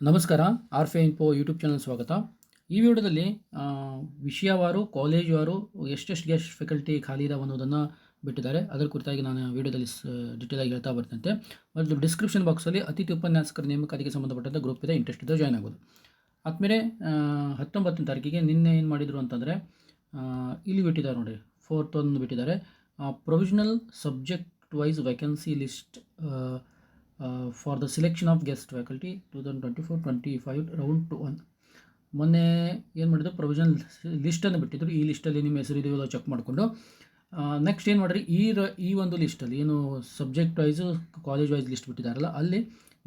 ನಮಸ್ಕಾರ ಆರ್ ಫೆ info YouTube channel ಸ್ವಾಗತ. ಈ ವಿಡಿಯೋದಲ್ಲಿ ವಿಷಯವಾರು, ಕಾಲೇಜುವಾರು ಎಷ್ಟೆಷ್ಟು ಗೆಸ್ಟ್ ಫೆಕಲ್ಟಿ ಖಾಲಿ ಇದಾವೆ ಅನ್ನೋದನ್ನು ಬಿಟ್ಟಿದ್ದಾರೆ. ಅದರ ಕುರಿತಾಗಿ ನಾನು ವಿಡಿಯೋದಲ್ಲಿ ಸ್ ಆಗಿ ಹೇಳ್ತಾ ಬರ್ತಂತೆ ಮತ್ತು ಡಿಸ್ಕ್ರಿಪ್ಷನ್ ಬಾಕ್ಸಲ್ಲಿ ಅತಿಥಿ ಉಪನ್ಯಾಸಕರ ನೇಮಕಾತಿಗೆ ಸಂಬಂಧಪಟ್ಟಂಥ ಗ್ರೂಪ್ ಇದೆ ಇಂಟ್ರೆಸ್ಟ್ ಇದೆ ಜಾಯ್ನ್ ಆಗೋದು. ಆದಮೇಲೆ ಹತ್ತೊಂಬತ್ತನೇ ತಾರೀಕಿಗೆ ನಿನ್ನೆ ಏನು ಮಾಡಿದರು ಅಂತಂದರೆ ಇಲ್ಲಿ ಬಿಟ್ಟಿದ್ದಾರೆ ನೋಡಿ ಫೋರ್ತ್ ಒಂದು ಬಿಟ್ಟಿದ್ದಾರೆ. Provisional subject wise vacancy list for the selection of guest faculty two thousand twenty four twenty five round two one ಮೊನ್ನೆ ಏನು ಮಾಡಿದ್ರು? ಪ್ರೊವಿಷನ್ ಲಿಸ್ಟನ್ನು ಬಿಟ್ಟಿದ್ರು. ಈ ಲಿಸ್ಟಲ್ಲಿ ನಿಮ್ಮ ಹೆಸರು ಇದೆಯೋ ಚೆಕ್ ಮಾಡಿಕೊಂಡು. ನೆಕ್ಸ್ಟ್ ಏನು ಮಾಡಿರಿ ಈ ರ, ಈ ಒಂದು ಲಿಸ್ಟಲ್ಲಿ ಏನು subject wise college wise list ಬಿಟ್ಟಿದ್ದಾರಲ್ಲ, ಅಲ್ಲಿ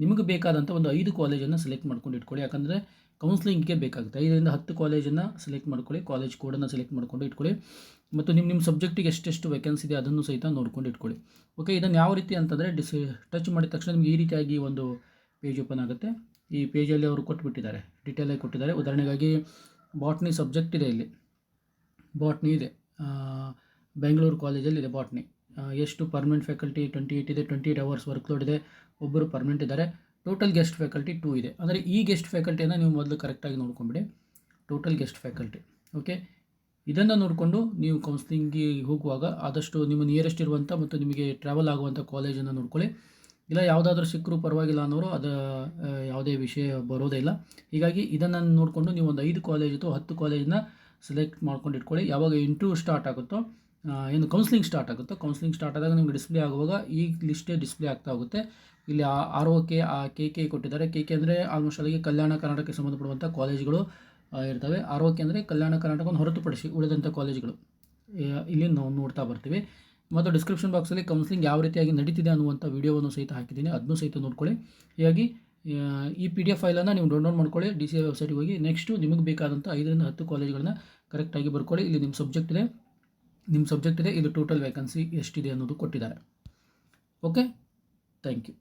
ನಿಮಗೆ ಬೇಕಾದಂಥ ಒಂದು ಐದು ಕಾಲೇಜನ್ನು ಸೆಲೆಕ್ಟ್ ಮಾಡ್ಕೊಂಡು ಇಟ್ಕೊಳ್ಳಿ. ಯಾಕಂದರೆ ಕೌನ್ಸಿಲಿಂಗ್ಗೆ ಬೇಕಾಗುತ್ತೆ. ಐದರಿಂದ ಹತ್ತು ಕಾಲೇಜನ್ನು ಸೆಲೆಕ್ಟ್ ಮಾಡ್ಕೊಳ್ಳಿ. ಕಾಲೇಜ್ ಕೋಡನ್ನು ಸೆಲೆಕ್ಟ್ ಮಾಡ್ಕೊಂಡು ಇಟ್ಕೊಳ್ಳಿ. ಮತ್ತು ನಿಮ್ಮ ನಿಮ್ಮ ಸಬ್ಜೆಕ್ಟಿಗೆ ಎಷ್ಟೆಷ್ಟು ವೇಕೆನ್ಸಿ ಇದೆ ಅದನ್ನು ಸಹಿತ ನೋಡ್ಕೊಂಡು ಇಟ್ಕೊಳ್ಳಿ. ಓಕೆ ಇದನ್ನು ಯಾವ ರೀತಿ ಅಂತಂದರೆ ಡಿಸ್ ಟಚ್ ಮಾಡಿದ ತಕ್ಷಣ ನಿಮಗೆ ಈ ರೀತಿಯಾಗಿ ಒಂದು ಪೇಜ್ ಓಪನ್ ಆಗುತ್ತೆ. ಈ ಪೇಜಲ್ಲಿ ಅವರು ಕೊಟ್ಬಿಟ್ಟಿದ್ದಾರೆ. ಡೀಟೇಲಾಗಿ ಕೊಟ್ಟಿದ್ದಾರೆ. ಉದಾಹರಣೆಗಾಗಿ ಬಾಟ್ನಿ ಸಬ್ಜೆಕ್ಟ್ ಇದೆ ಇಲ್ಲಿ. ಬಾಟ್ನಿ ಇದೆ. ಬೆಂಗಳೂರು ಕಾಲೇಜಲ್ಲಿ ಇದೆ ಬಾಟ್ನಿ ಎಷ್ಟು ಪರ್ಮನೆಂಟ್ ಫ್ಯಾಕಲ್ಟಿ ಟ್ವೆಂಟಿ ಏಯ್ಟ್ ಇದೆ twenty eight hours work load ಇದೆ, ಒಬ್ಬರು ಪರ್ಮನೆಂಟ್ ಇದ್ದಾರೆ. ಟೋಟಲ್ ಗೆಸ್ಟ್ ಫ್ಯಾಕಲ್ಟಿ ಟೂ ಇದೆ. ಅಂದರೆ ಈ ಗೆಸ್ಟ್ ಫ್ಯಾಕಲ್ಟಿಯನ್ನು ನೀವು ಮೊದಲು ಕರೆಕ್ಟಾಗಿ ನೋಡ್ಕೊಂಬಿಡಿ. ಟೋಟಲ್ ಗೆಸ್ಟ್ ಫ್ಯಾಕಲ್ಟಿ ಓಕೆ ಇದನ್ನು ನೋಡಿಕೊಂಡು ನೀವು ಕೌನ್ಸಿಲಿಂಗಿಗೆ ಹೋಗುವಾಗ ಆದಷ್ಟು ನಿಮ್ಮ ನಿಯರೆಸ್ಟ್ ಇರುವಂಥ ಮತ್ತು ನಿಮಗೆ ಟ್ರಾವೆಲ್ ಆಗುವಂಥ ಕಾಲೇಜನ್ನು ನೋಡ್ಕೊಳ್ಳಿ. ಇಲ್ಲ ಯಾವುದಾದ್ರೂ ಸಿಕ್ಕರೂ ಪರವಾಗಿಲ್ಲ ಅನ್ನೋರು ಅದು ಯಾವುದೇ ವಿಷಯ ಬರೋದೇ ಇಲ್ಲ. ಹೀಗಾಗಿ ಇದನ್ನು ನೋಡಿಕೊಂಡು ನೀವು ಒಂದು ಐದು ಕಾಲೇಜ್ ಅಥವಾ ಹತ್ತು ಕಾಲೇಜನ್ನ ಸೆಲೆಕ್ಟ್ ಮಾಡ್ಕೊಂಡು ಇಟ್ಕೊಳ್ಳಿ. ಯಾವಾಗ ಇಂಟರ್ವ್ಯೂ ಸ್ಟಾರ್ಟ್ ಆಗುತ್ತೋ ಏನು ಕೌನ್ಸ್ಲಿಂಗ್ ಸ್ಟಾರ್ಟ್ ಆಗುತ್ತೆ. ಕೌನ್ಸಿಲಿಂಗ್ ಸ್ಟಾರ್ಟ್ ಆದಾಗ ನಿಮಗೆ ಡಿಸ್ಪ್ಲೇ ಆಗುವಾಗ ಈ ಲಿಸ್ಟೇ ಡಿಸ್ಪ್ಲೇ ಆಗ್ತಾ ಹೋಗುತ್ತೆ. ಇಲ್ಲಿ ಆರ್ ಒ ಕೆ, ಆ ಕೆ ಕೆ ಕೊಟ್ಟಿದ್ದಾರೆ. ಕೆ ಕೆ ಅಂದರೆ ಆಲ್ಮೋಸ್ಟ್ ಅಲ್ಲಿಗೆ ಕಲ್ಯಾಣ ಕರ್ನಾಟಕಕ್ಕೆ ಸಂಬಂಧಪಡುವಂಥ ಕಾಲೇಜುಗಳು ಇರ್ತವೆ. ಆರ್ ಒ ಕೆ ಅಂದರೆ ಕಲ್ಯಾಣ ಕರ್ನಾಟಕವನ್ನು ಹೊರತುಪಡಿಸಿ ಉಳಿದಂಥ ಕಾಲೇಜ್ಗಳು ಇಲ್ಲಿ ನಾವು ನೋಡ್ತಾ ಬರ್ತೀವಿ. ಮತ್ತು ಡಿಸ್ಕ್ರಿಪ್ಷನ್ ಬಾಕ್ಸಲ್ಲಿ ಕೌನ್ಸಿಲಿಂಗ್ ಯಾವ ರೀತಿಯಾಗಿ ನಡೀತಿದೆ ಅನ್ನುವಂಥ ವಿಡಿಯೋವನ್ನು ಸಹಿತ ಹಾಕಿದ್ದೀನಿ. ಅದನ್ನು ಸಹಿತ ನೋಡ್ಕೊಳ್ಳಿ. ಹೀಗಾಗಿ ಈ ಪಿ ಡಿ ಎಫ್ ಫೈಲನ್ನು ನೀವು ಡೌನ್ಲೋಡ್ ಮಾಡ್ಕೊಳ್ಳಿ. ಡಿ ಸಿ ಎ ವೆಬ್ಸೈಟ್ಗೆ ಹೋಗಿ ನೆಕ್ಸ್ಟು ನಿಮಗೆ ಬೇಕಾದಂಥ ಐದರಿಂದ ಹತ್ತು ಕಾಲೇಜ್ಗಳನ್ನ ಕರೆಕ್ಟಾಗಿ ಬರ್ಕೊಳ್ಳಿ. ಇಲ್ಲಿ ನಿಮ್ಮ ಸಬ್ಜೆಕ್ಟ್ ಇದೆ. ನಿಮ್ಮ ಸಬ್ಜೆಕ್ಟ್ ಇದೆ ಇದು ಟೋಟಲ್ ವೇಕೆನ್ಸಿ ಎಷ್ಟಿದೆ ಅನ್ನೋದು ಕೊಟ್ಟಿದ್ದಾರೆ. Okay thank you